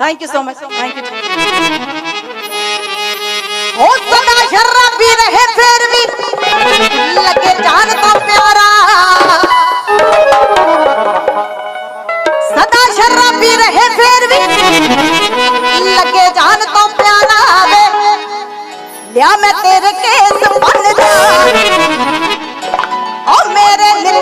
thank you so much thank you ओ सदा शराबी रहे फिर भी लगे जान तो प्यारा सदा शराबी रहे फिर भी लगे जान तो प्यारा वे लिया मैं तेरे केस बन जा ओ मेरे नित